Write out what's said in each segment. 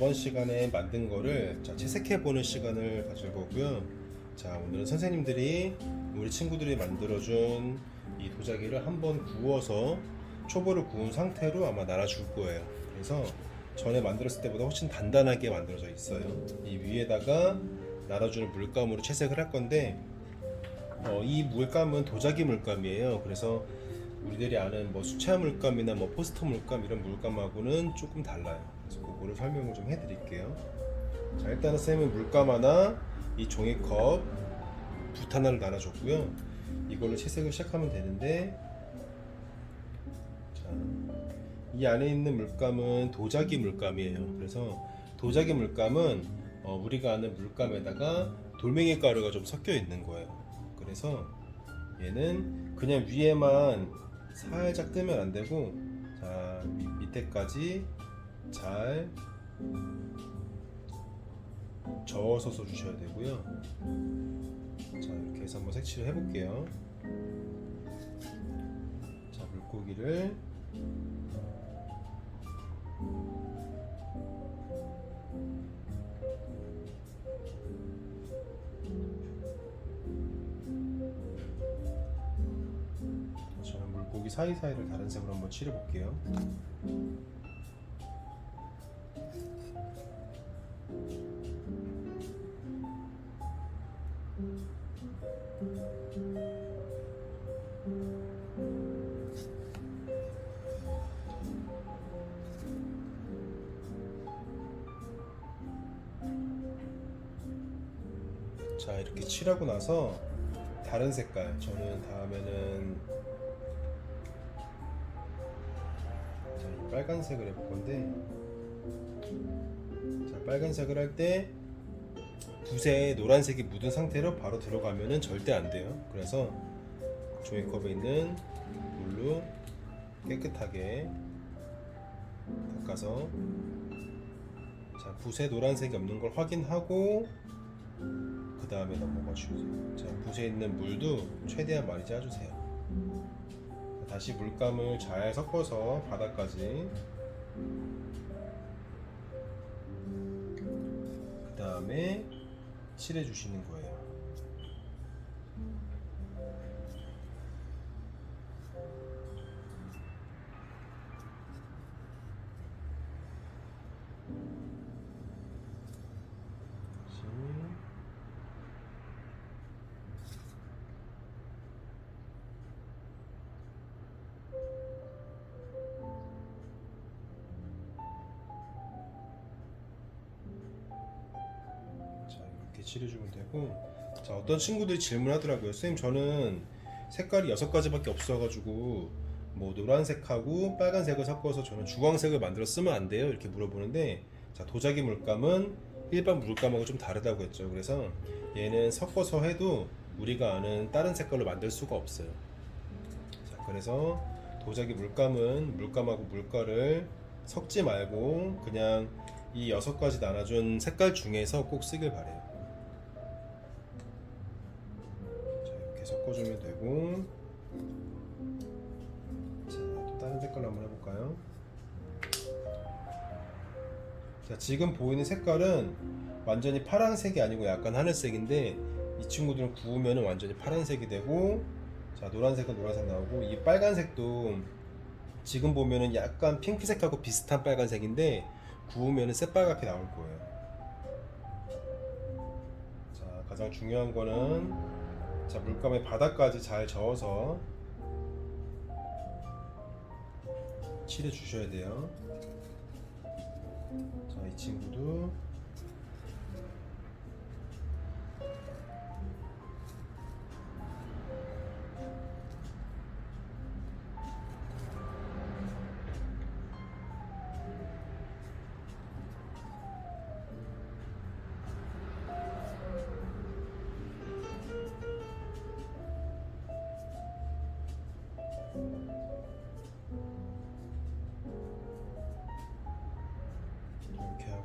저번 시간에 만든 거를 자, 채색해 보는 시간을 가질 거고요. 자, 오늘은 선생님들이 우리 친구들이 만들어준 이 도자기를 한번 구워서 초보를 구운 상태로 아마 날아줄 거예요. 그래서 전에 만들었을 때보다 훨씬 단단하게 만들어져 있어요. 이 위에다가 날아주는 물감으로 채색을 할 건데 어, 이 물감은 도자기 물감이에요. 그래서 우리들이 아는 뭐 수채화 물감이나 뭐 포스터 물감 이런 물감하고는 조금 달라요. 그래서 그거를 설명을 좀 해드릴게요. 자 일단은 쌤은 물감 하나, 이 종이컵, 붓 하나를 나눠줬고요. 이걸로 채색을 시작하면 되는데 자, 이 안에 있는 물감은 도자기 물감이에요. 그래서 도자기 물감은 어, 우리가 아는 물감에다가 돌멩이 가루가 좀 섞여 있는 거예요. 그래서 얘는 그냥 위에만 살짝 뜨면 안 되고 자 밑- 밑에까지 잘 저어서 써주셔야 되고요. 자 이렇게 해서 한번 색칠을 해볼게요. 자 물고기를 저는 물고기 사이사이를 다른 색으로 한번 칠해볼게요. 자 이렇게 칠하고 나서 다른 색깔. 저는 다음에는 자, 이 빨간색을 해볼 건데. 자 빨간색을 할 때 붓에 노란색이 묻은 상태로 바로 들어가면은 절대 안 돼요. 그래서 종이컵에 있는 물로 깨끗하게 닦아서 자 붓에 노란색이 없는 걸 확인하고 그 다음에 넘어가 주세요. 자, 붓에 있는 물도 최대한 많이 짜주세요. 다시 물감을 잘 섞어서 바닥까지. 그 다음에 칠해 주시는 거예요. 칠해주면 되고 자 어떤 친구들이 질문하더라고요. 선생님 저는 색깔이 여섯 가지밖에 없어가지고 뭐 노란색하고 빨간색을 섞어서 저는 주황색을 만들어 쓰면 안 돼요? 이렇게 물어보는데 자 도자기 물감은 일반 물감하고 좀 다르다고 했죠. 그래서 얘는 섞어서 해도 우리가 아는 다른 색깔로 만들 수가 없어요. 자 그래서 도자기 물감은 물감하고 물깔을 섞지 말고 그냥 이 여섯 가지 나눠준 색깔 중에서 꼭 쓰길 바래요. 섞어주면 되고 자 또 다른 색깔로 한번 해볼까요? 자 지금 보이는 색깔은 완전히 파란색이 아니고 약간 하늘색인데 이 친구들은 구우면 완전히 파란색이 되고 자 노란색은 노란색 나오고 이 빨간색도 지금 보면은 약간 핑크색하고 비슷한 빨간색인데 구우면은 새빨갛게 나올 거예요. 자 가장 중요한 거는 자 물감의 바닥까지 잘 저어서 칠해 주셔야 돼요. 자 이 친구도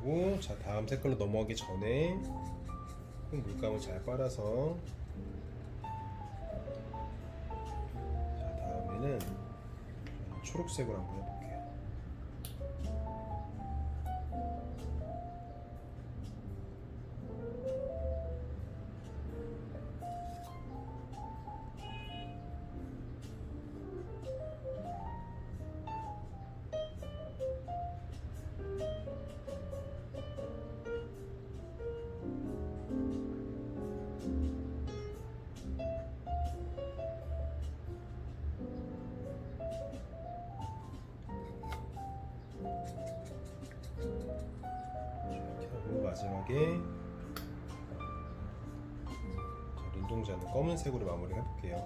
하고 자 다음 색깔로 넘어가기 전에 꼭 물감을 잘 빨아서 자 다음에는 초록색으로 한번 해볼게요. 간단하게 자, 눈동자는 검은색으로 마무리 해볼게요.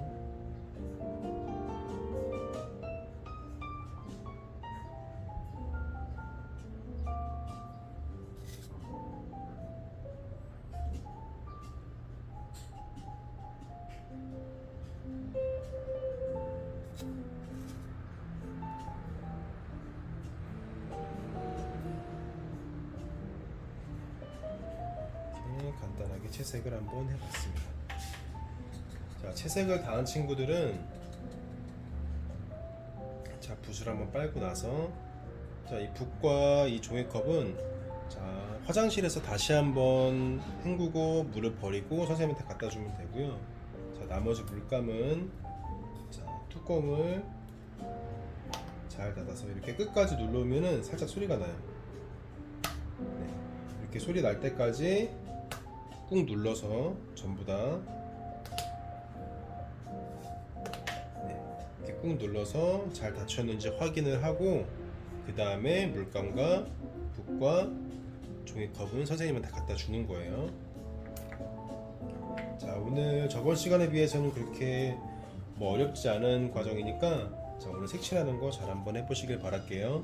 채색을 한번 해봤습니다. 자, 채색을 다한 친구들은 자 붓을 한번 빨고 나서 자 이 붓과 이 종이컵은 자 화장실에서 다시 한번 헹구고 물을 버리고 선생님한테 갖다 주면 되고요. 자 나머지 물감은 자 뚜껑을 잘 닫아서 이렇게 끝까지 누르면은 살짝 소리가 나요. 네, 이렇게 소리 날 때까지 꾹 눌러서 전부 다 네, 이렇게 꾹 눌러서 잘 닫혔는지 확인을 하고 그 다음에 물감과 붓과 종이컵은 선생님한테 갖다 주는 거예요. 자 오늘 저번 시간에 비해서는 그렇게 뭐 어렵지 않은 과정이니까 자 오늘 색칠하는 거 잘 한번 해보시길 바랄게요.